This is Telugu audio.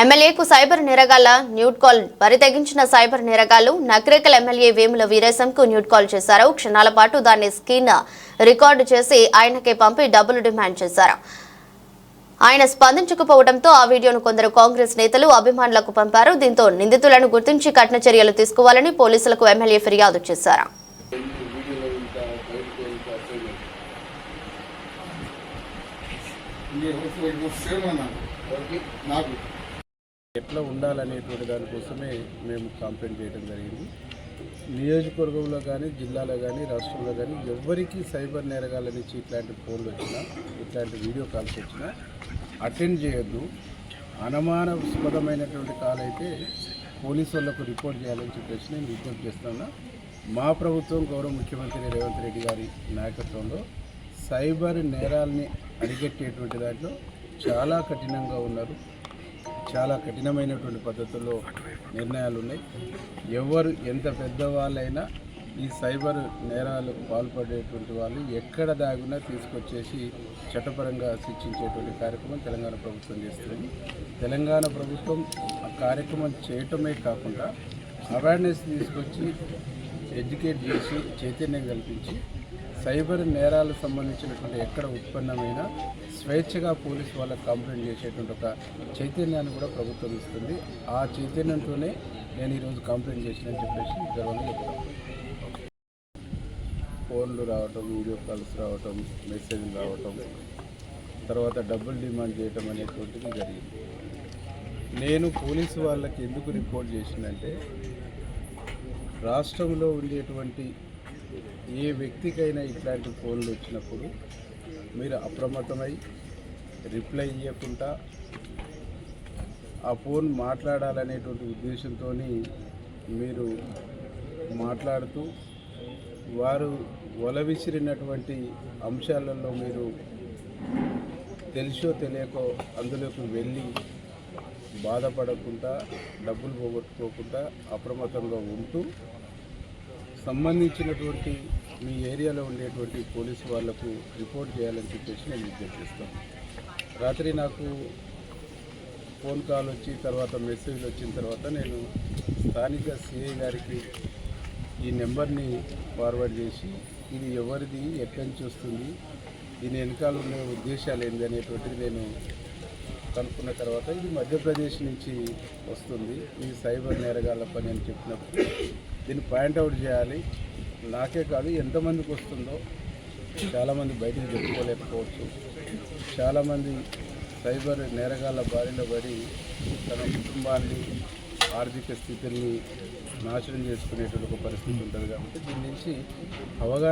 ఎమ్మెల్యేకు సైబర్ నేరగాళ్ళ న్యూట్ కాల్ వరి తెగించిన సైబర్ నేరగాళ్ళు నక్రేకల్ ఎమ్మెల్యే వేముల వీరేశంకు న్యూట్ కాల్ చేశారు. క్షణాల పాటు దాన్ని స్క్రీన్ రికార్డు చేసి ఆయనకే పంపి డబ్బులు డిమాండ్ చేశారు. ఆయన స్పందించకపోవడంతో ఆ వీడియోను కొందరు కాంగ్రెస్ నేతలు అభిమానులకు పంపారు. దీంతో నిందితులను గుర్తించి కఠిన చర్యలు తీసుకోవాలని పోలీసులకు ఎమ్మెల్యే ఫిర్యాదు చేశారు. నాకు ఎట్లా ఉండాలనేటువంటి దానికోసమే మేము కంప్లైంట్ చేయడం జరిగింది. నియోజకవర్గంలో కానీ జిల్లాలో కానీ రాష్ట్రంలో కానీ ఎవరికి సైబర్ నేరగాల నుంచి ఇట్లాంటి ఫోన్లు వచ్చినా ఇట్లాంటి వీడియో కాల్స్ వచ్చినా అటెండ్ చేయొద్దు. అనుమానాస్పదమైనటువంటి కాల్ అయితే పోలీసు వాళ్ళకు రిపోర్ట్ చేయాలని చెప్పేసి నేను విజ్ఞప్తి చేస్తున్నా మా ప్రభుత్వం గౌరవ ముఖ్యమంత్రి రేవంత్ రెడ్డి గారి నాయకత్వంలో సైబర్ నేరాల్ని అరికట్టేటువంటి దాంట్లో చాలా కఠినంగా ఉన్నారు. చాలా కఠినమైనటువంటి పద్ధతుల్లో నిర్ణయాలు ఉన్నాయి ఎవరు ఎంత పెద్దవాళ్ళైనా ఈ సైబర్ నేరాలకు పాల్పడేటువంటి వాళ్ళు ఎక్కడ దాగునా తీసుకొచ్చేసి చట్టపరంగా శిక్షించేటువంటి కార్యక్రమం తెలంగాణ ప్రభుత్వం చేస్తుంది. తెలంగాణ ప్రభుత్వం ఆ కార్యక్రమం చేయటమే కాకుండా అవేర్నెస్ తీసుకొచ్చి ఎడ్యుకేట్ చేసి చైతన్యం కల్పించి సైబర్ నేరాలకు సంబంధించినటువంటి ఎక్కడ ఉత్పన్నమైన స్వేచ్ఛగా పోలీసు వాళ్ళకి కంప్లైంట్ చేసేటువంటి ఒక చైతన్యాన్ని కూడా ప్రభుత్వం ఇస్తుంది. ఆ చైతన్యంతోనే నేను ఈరోజు కంప్లైంట్ చేసినని చెప్పేసి గర్వంగా చెప్తాను ఫోన్లు రావటం వీడియో కాల్స్ రావటం మెసేజ్లు రావటం తర్వాత డబ్బులు డిమాండ్ చేయటం అనేటువంటిది జరిగింది. నేను పోలీసు వాళ్ళకి ఎందుకు రిపోర్ట్ చేసిందంటే రాష్ట్రంలో ఉండేటువంటి ఏ వ్యక్తికైనా ఇట్లాంటి ఫోన్లు వచ్చినప్పుడు మీరు అప్రమత్తమై రిప్లై ఇవ్వకుండా ఆ ఫోన్ మాట్లాడాలనేటువంటి ఉద్దేశంతో మీరు మాట్లాడుతూ వారు వల విసిరినటువంటి అంశాలలో మీరు తెలిసో తెలియకో అందులోకి వెళ్ళి బాధపడకుండా డబ్బులు పోగొట్టుకోకుండా అప్రమత్తంగా ఉంటూ సంబంధించినటువంటి మీ ఏరియాలో ఉండేటువంటి పోలీసు వాళ్ళకు రిపోర్ట్ చేయాలని చెప్పేసి నేను విజ్ఞప్తి చేస్తాను రాత్రి నాకు ఫోన్ కాల్ వచ్చి తర్వాత మెసేజ్లు వచ్చిన తర్వాత నేను స్థానిక సిఐ గారికి ఈ నెంబర్ని ఫార్వర్డ్ చేసి ఇది ఎవరిది ఎక్కడి నుంచి వస్తుంది దీని వెనకాల ఉన్న ఉద్దేశాలు ఏంది అనేటువంటిది నేను కనుక్కున్న తర్వాత ఇది మధ్యప్రదేశ్ నుంచి వస్తుంది. ఇది సైబర్ నేరగాళ్ళ పని అని చెప్పినప్పుడు దీన్ని పాయింట్అవుట్ చేయాలి. నాకే కాదు ఎంతమందికి వస్తుందో చాలామంది బయటికి చెప్పుకోలేకపోవచ్చు. చాలామంది సైబర్ నేరగాళ్ళ బారిన పడి తన కుటుంబాన్ని ఆర్థిక స్థితిని నాశనం చేసుకునేటువంటి ఒక పరిస్థితి ఉంటుంది కాబట్టి దీని నుంచి అవగాహన